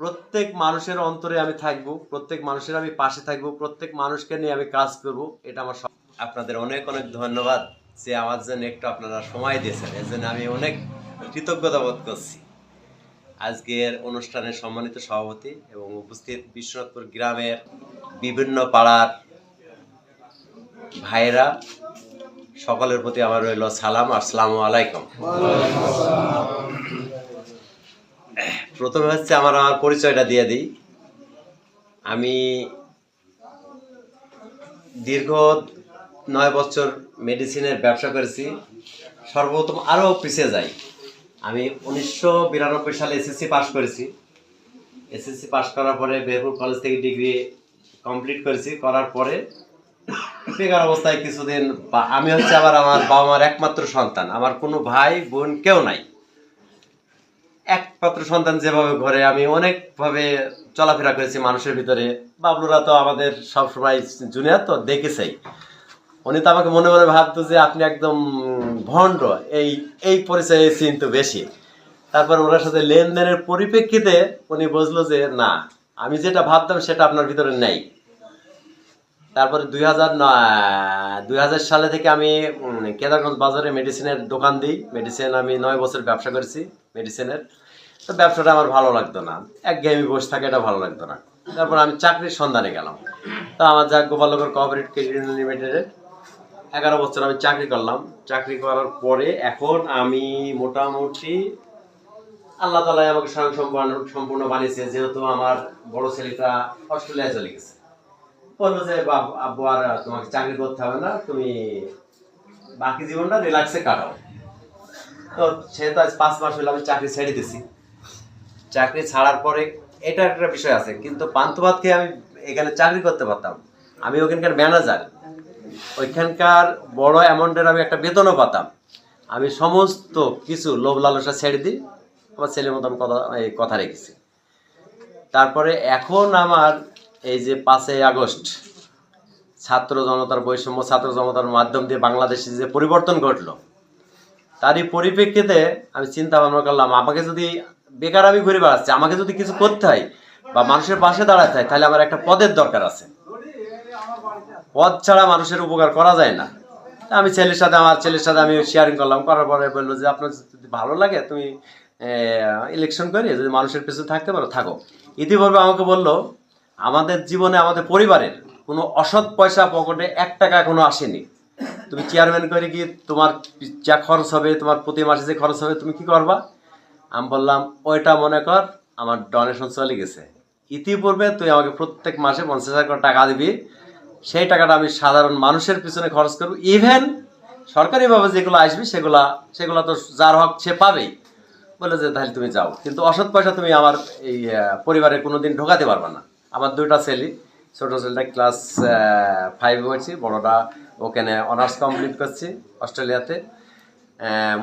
প্রত্যেক মানুষের অন্তরে আমি থাকব, প্রত্যেক মানুষের আমি পাশে থাকব, প্রত্যেক মানুষকে নিয়ে আমি কাজ করব, এটা আমার আপনাদের অনেক অনেক ধন্যবাদ যে আমার জন্য একটু আপনারা সময় দিয়েছেন। এর জন্য আমি অনেক কৃতজ্ঞতা বোধ করছি। আজকের অনুষ্ঠানের সম্মানিত সভাপতি এবং উপস্থিত বিশ্বনাথপুর গ্রামের বিভিন্ন পাড়ার ভাইয়েরা, সকলের প্রতি আমার রইল সালাম। আসসালামু আলাইকুম। প্রথমে হচ্ছে আমার আমার পরিচয়টা দিয়ে দিই। আমি দীর্ঘ নয় বছর মেডিসিনের ব্যবসা করেছি। সর্বপ্রথম আরও পিছিয়ে যাই। আমি উনিশশো বিরানব্বই সালে এসএসসি পাস করেছি। এসএসসি পাস করার পরে বেরপুর কলেজ থেকে ডিগ্রি কমপ্লিট করেছি। করার পরে বেকার অবস্থায় কিছুদিন আমি হচ্ছে আবার আমার বাবা মার একমাত্র সন্তান। আমার কোনো ভাই বোন কেউ নাই। একমাত্র সন্তান যেভাবে ঘরে, আমি অনেকভাবে চলাফেরা করেছি মানুষের ভিতরে। বাবলুরা তো আমাদের সবসময় জুনিয়র তো দেখেছেই। উনি তো আমাকে মনে মনে ভাবতো যে আপনি একদম ভণ্ড, এই এই পরিচয়ে চিন্ত বেশি। তারপর ওনার সাথে লেনদেনের পরিপ্রেক্ষিতে উনি বুঝলো যে না, আমি যেটা ভাবতাম সেটা আপনার ভিতরে নেই। তারপরে দুই হাজার দুই হাজার সালে থেকে আমি কেদারগঞ্জ বাজারে মেডিসিনের দোকান দিই। মেডিসিন আমি নয় বছর ব্যবসা করেছি মেডিসিনের তো ব্যবসাটা আমার ভালো লাগতো না। এক গেমি বসে থাকে, এটা ভালো লাগতো না। তারপর আমি চাকরির সন্ধানে গেলাম। তো আমার যা গোপালনগর কোঅপারেটিভ ক্রেডিট লিমিটেডের এগারো বছর আমি চাকরি করলাম। চাকরি করার পরে এখন আমি মোটামুটি আল্লাহ তালাই আমাকে স্বয়ং সম্পূর্ণ সম্পূর্ণ বানিয়েছে। যেহেতু আমার বড় ছেলেটা অস্ট্রেলিয়ায় চলে গেছে। বলল যে আব্বু আর তোমাকে চাকরি করতে হবে না, তুমি বাকি জীবনটা রিল্যাক্সে কাটাও। তো সে তো আজ পাঁচ মাস হলো আমি চাকরি ছেড়ে দিছি। চাকরি ছাড়ার পরে এটা একটা বিষয় আছে, কিন্তু পান্থভাত খেয়ে আমি এখানে চাকরি করতে পারতাম। আমি ওখানকার ম্যানেজার ওইখানকার বড় অ্যামাউন্টের আমি একটা বেতনও পাতাম। আমি সমস্ত কিছু লোভ লালসা ছেড়ে দিই, আমার ছেলের মতো আমি কথা কথা রেখেছি। তারপরে এখন আমার এই যে পাঁচই আগস্ট, ছাত্র জনতার বৈষম্য, ছাত্র জনতার মাধ্যম দিয়ে বাংলাদেশে যে পরিবর্তন ঘটলো, তারই পরিপ্রেক্ষিতে আমি চিন্তা ভাবনা করলাম, আমাকে যদি বেকার আমি ঘুরে বেড়াচ্ছি, আমাকে যদি কিছু করতে হয় বা মানুষের পাশে দাঁড়াতে হয়, তাহলে আমার একটা পদের দরকার আছে। পদ ছাড়া মানুষের উপকার করা যায় না। আমি ছেলের সাথে, আমার ছেলের সাথে আমি শেয়ারিং করলাম, করার পরে বলল যে, আপনার যদি ভালো লাগে, তুমি ইলেকশন করে, যদি মানুষের পিছনে থাকতে পারো, থাকো। ইতিপূর্বে আমাকে বলল আমাদের জীবনে, আমাদের পরিবারের কোনো অসৎ পয়সা পকেটে এক টাকা এখনও আসেনি। তুমি চেয়ারম্যান করে কি তোমার যা খরচ হবে, তোমার প্রতি মাসে যে খরচ হবে, তুমি কি করবা? আমি বললাম, ওইটা মনে কর, আমার ডোনেশন চলে গেছে। ইতিপূর্বে তুই আমাকে প্রত্যেক মাসে পঞ্চাশ হাজার টাকা দিবি। সেই টাকাটা আমি সাধারণ মানুষের পিছনে খরচ করব। ইভেন সরকারিভাবে যেগুলো আসবে, সেগুলা, সেগুলো তো যার হক সে পাবেই। বলে যে, তাহলে তুমি যাও। কিন্তু অসৎ পয়সা তুমি আমার এই পরিবারে কোনোদিন ঢোকাতে পারবে না। আমার দুইটা ছেলে, ছোট ছেলেটা ক্লাস ফাইভে হয়েছি বড়টা ওখানে অনার্স কমপ্লিট করছি অস্ট্রেলিয়াতে।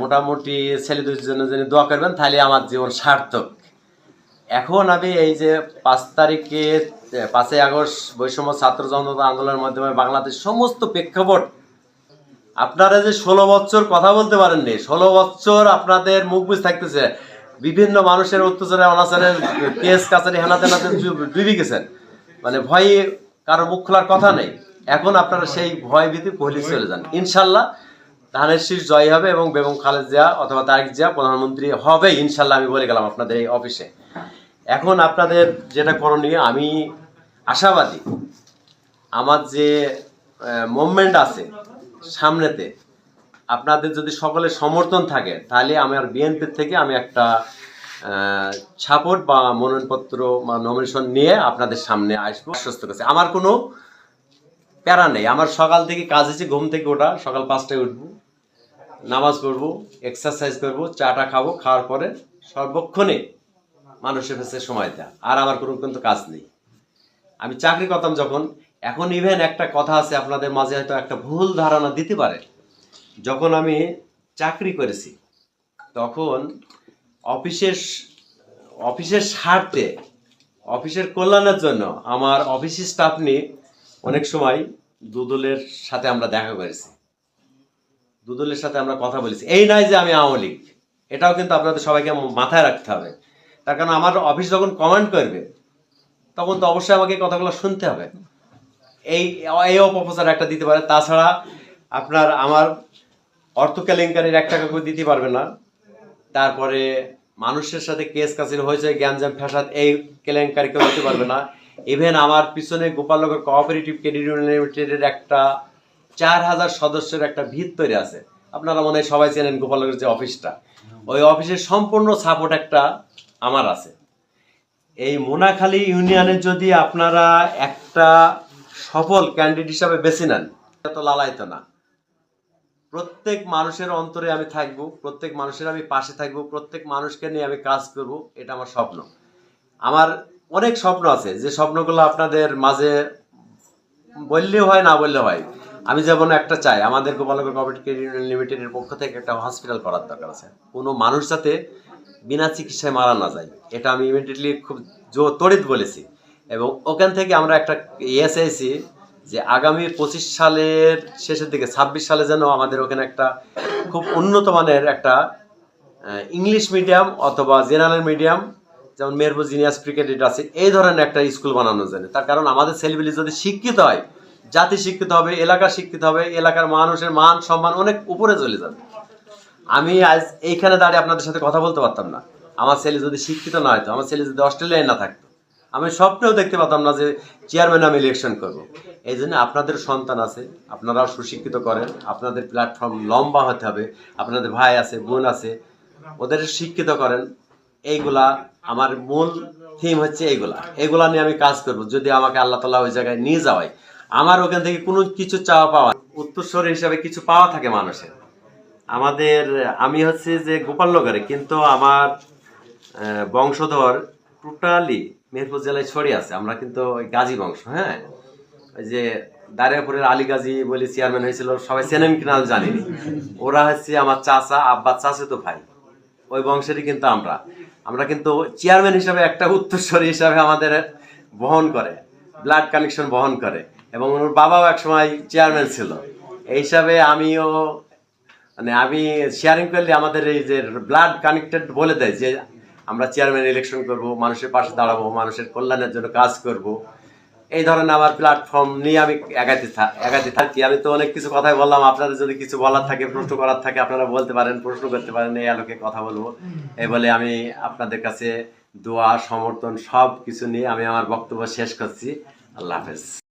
মোটামুটি ছেলে দুইজনের জন্য দোয়া করবেন, তাহলে আমার জীবন সার্থক। এখন আমি এই যে পাঁচ তারিখে পাঁচই আগস্ট, বৈষম্য ছাত্র জনতা আন্দোলনের মাধ্যমে বাংলাদেশ সমস্ত প্রেক্ষাপট, আপনারা যে ষোলো বছর কথা বলতে পারেননি, ষোলো বছর আপনাদের মুখ বুঝ থাকতেছে বিভিন্ন মানুষের অত্যাচারে অনাচারের কেস কাছারি হেনাতে হেনাতে ডুবে গেছেন। মানে ভয়ে কারও মুখ খোলার কথা নেই। এখন আপনারা সেই ভয় ভীতি পহলি চলে যান। ইনশাল্লাহ ধানের শীষ জয় হবে এবং বেগম খালেদ জিয়া অথবা তারেক জিয়া প্রধানমন্ত্রী হবে। ইনশাল্লাহ আমি বলে গেলাম আপনাদের এই অফিসে। এখন আপনাদের যেটা করণীয়, আমি আশাবাদী আমার যে মুভমেন্ট আছে সামনেতে আপনাদের যদি সকলের সমর্থন থাকে, তাহলে আমার বিএনপির থেকে আমি একটা সাপোর্ট বা মনোনয়নপত্র বা নমিনেশন নিয়ে আপনাদের সামনে আসব। আশ্বস্ত করছি। আমার কোনো প্যারা নেই। আমার সকাল থেকে কাজ আছে ঘুম থেকে ওঠা, সকাল পাঁচটায় উঠবো, নামাজ পড়ব এক্সারসাইজ করব, চাটা খাব, খাওয়ার পরে সর্বক্ষণে মানুষের কাছে সময় দেওয়া আর আমার কোনো কিন্তু কাজ নেই। আমি চাকরি করতাম যখন, এখন ইভেন একটা কথা আছে, আপনাদের মাঝে হয়তো একটা ভুল ধারণা দিতে পারে। যখন আমি চাকরি করেছি, তখন অফিসের অফিসের স্বার্থে, অফিসের কল্যাণের জন্য আমার অফিস স্টাফ নিয়ে অনেক সময় দুদলের সাথে আমরা দেখা করেছি। দুদলের সাথে আমরা কথা বলেছি। এই নয় যে আমি আওয়ামী লীগ, এটাও কিন্তু আপনাদের সবাইকে মাথায় রাখতে হবে। তার কারণ আমার অফিস যখন কমেন্ট করবে, তখন তো অবশ্যই আমাকে কথাগুলো শুনতে হবে। এই এই অপপ্রচার একটা দিতে পারে। তাছাড়া আপনার আমার অর্থ কেলেঙ্কারির এক টাকা করে দিতে পারবে না। তারপরে মানুষের সাথে কেস কাছির হয়েছে জ্ঞানজাম ফ্যাসাদ, এই কেলেঙ্কারি কেউ দিতে পারবে না। ইভেন আমার পিছনে গোপালনগর কোঅপারেটিভ ক্রেডিট ইউনিয়ন লিমিটেডের একটা চার হাজার সদস্যের একটা ভিত তৈরি আছে। আপনারা মনে হয় সবাই চেনেন গোপালনগরের যে অফিসটা। ওই অফিসের সম্পূর্ণ সাপোর্ট একটা আমার আছে। এই মোনাখালী ইউনিয়নে যদি আপনারা একটা সফল ক্যান্ডিডেট হিসাবে বেছে নেন তো লালাইতো না। প্রত্যেক মানুষের অন্তরে আমি থাকব, প্রত্যেক মানুষের আমি পাশে থাকব, প্রত্যেক মানুষকে নিয়ে আমি কাজ করব, এটা আমার স্বপ্ন। আমার অনেক স্বপ্ন আছে, যে স্বপ্নগুলো আপনাদের মাঝে বললেও হয়, না বললে হয়। আমি যেমন একটা চাই, আমাদের ক্রেডিট ইউনিয়ন লিমিটেডের পক্ষ থেকে একটা হসপিটাল করার দরকার আছে। কোনো মানুষ যাতে বিনা চিকিৎসায় মারা না যায়, এটা আমি ইমিডিয়েটলি খুব জো তড়িৎ বলেছি। এবং ওখান থেকে আমরা একটা ইয়ে চাইছি যে আগামী পঁচিশ সালের শেষের দিকে, ছাব্বিশ সালে যেন আমাদের ওখানে একটা খুব উন্নত মানের একটা ইংলিশ মিডিয়াম অথবা জেনারেল মিডিয়াম, যেমন মেরপুর জিনিয়াস ক্রিকেট আছে, এই ধরনের একটা স্কুল বানানো যায় তার কারণ আমাদের ছেলেপিলি যদি শিক্ষিত হয়, জাতি শিক্ষিত হবে, এলাকা শিক্ষিত হবে, এলাকার মানুষের মান, সম্মান অনেক উপরে চলে যাবে। আমি আজ এইখানে দাঁড়িয়ে আপনাদের সাথে কথা বলতে পারতাম না। আমার ছেলে যদি শিক্ষিত না হতো আমার ছেলে যদি অস্ট্রেলিয়ায় না থাকতো। আমি স্বপ্নেও দেখতে পাতাম না যে চেয়ারম্যান আমি ইলেকশন করব। এই জন্য আপনাদের সন্তান আছে, আপনারাও সুশিক্ষিত করেন, আপনাদের প্ল্যাটফর্ম লম্বা হতে হবে, আপনাদের ভাই আছে, বোন আছে, ওদের শিক্ষিত করেন। এইগুলা আমার মূল থিম হচ্ছে এইগুলা। এগুলা নিয়ে আমি কাজ করব, যদি আমাকে আল্লাহ তালা ওই জায়গায় নিয়ে যাওয়ায়। আমার ওখান থেকে কোনো কিছু চাওয়া পাওয়া উত্তরস্বর হিসাবে কিছু পাওয়া থাকে মানুষের। আমাদের, আমি হচ্ছে যে গোপালনগরে কিন্তু আমার বংশধর টোটালি মেহেরপুর জেলায় ছড়িয়ে আছে। আমরা কিন্তু ওই গাজী বংশ হ্যাঁ? ওই যে দারিয়াপুরের আলী গাজী বলে চেয়ারম্যান হয়েছিল, সবাই চেনেন কিনা আমি জানি। ওরা হচ্ছে আমার চাচা, আব্বা চাচে তো ভাই। ওই বংশেরই কিন্তু আমরা। আমরা কিন্তু চেয়ারম্যান হিসাবে একটা উত্তরস্বরী হিসাবে আমাদের বহন করে ব্লাড কানেকশন বহন করে। এবং ওর বাবাও একসময় চেয়ারম্যান ছিল। এই হিসাবে আমিও মানে আমি শেয়ারিং করলে আমাদের এই যে ব্লাড কানেক্টেড বলে দেয় যে আমরা চেয়ারম্যান ইলেকশন করব মানুষের পাশে দাঁড়াবো মানুষের কল্যাণের জন্য কাজ করব। এই ধরনের আমার প্ল্যাটফর্ম নিয়ে আমি এগাতে এগাতে থাকি। আমি তো অনেক কিছু কথাই বললাম আপনাদের যদি কিছু বলার থাকে প্রশ্ন করার থাকে আপনারা বলতে পারেন প্রশ্ন করতে পারেন এই আলোকে কথা বলব। এই বলে আমি আপনাদের কাছে দোয়া সমর্থন সব কিছু নিয়ে আমি আমার বক্তব্য শেষ করছি। আল্লাহ হাফেজ।